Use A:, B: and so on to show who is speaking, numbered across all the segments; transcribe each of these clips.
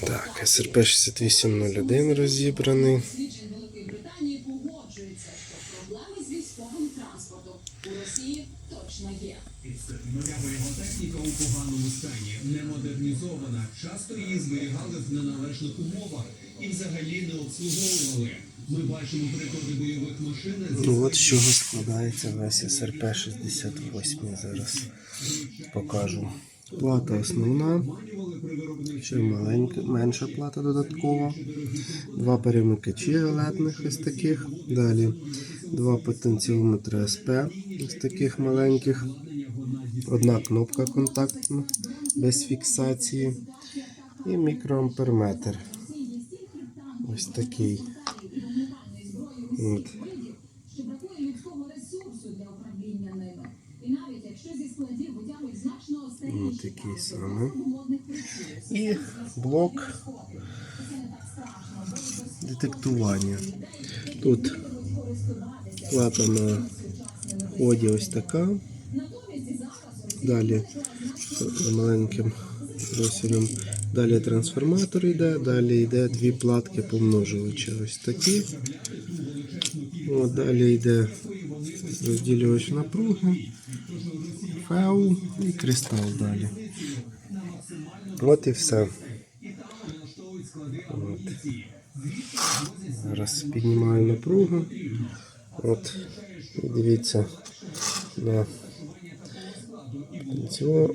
A: Так, СРП 6801 розібраний.
B: Техніка у поганому стані, не модернізована. Часто її зберігали в неналежних умовах і взагалі не обслуговували. Ми бачимо приклади бойових машин
A: Ну от з чого складається весь СРП 68 зараз покажу. Плата основна, ще маленька, менша плата додаткова, два перемикачі елетних ось таких. Далі два потенціометри СП ось таких маленьких. Одна кнопка контактна без фіксації. І мікроамперметр. Ось такий. От. такий саме.
C: модних причинах,
A: І блок детектування. Тут плата на вході ось така. Далі з маленьким профілем. Далі трансформатор йде, далі йде дві платки помножувача. Ось такі. От, далі йде розділювач напруги, феу і кристал далі. От і все. От. Зараз піднімаю напругу. От. Дивіться на потенціо.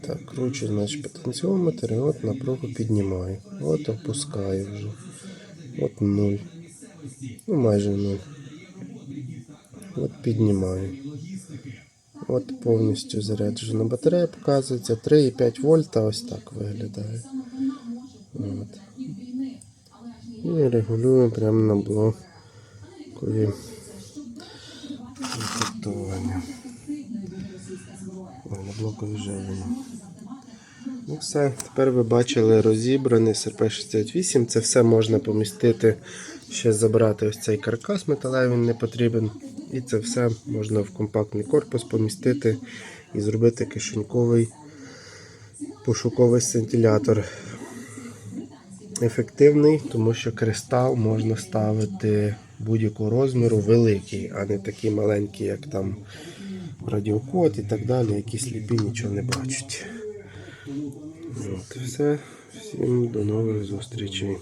A: Так, кручу, значить, потенціометр, і от напругу піднімаю. От опускаю вже. От нуль. Ну, майже нуль. От піднімаю. От повністю заряджена батарея показується. 3,5 вольта ось так виглядає. От. І регулюємо прямо на блокові контактування. Ой, на блокові живлення. Ну все, тепер ви бачили розібраний СРП-68. Це все можна помістити, ще забрати ось цей каркас металевий, не потрібен. І це все можна в компактний корпус помістити і зробити кишеньковий пошуковий сцинтилятор. Ефективний, тому що кристал можна ставити будь-якого розміру великий, а не такий маленький, як там радіокод і так далі, які сліпі нічого не бачать. От, все. Всім до нових зустрічей.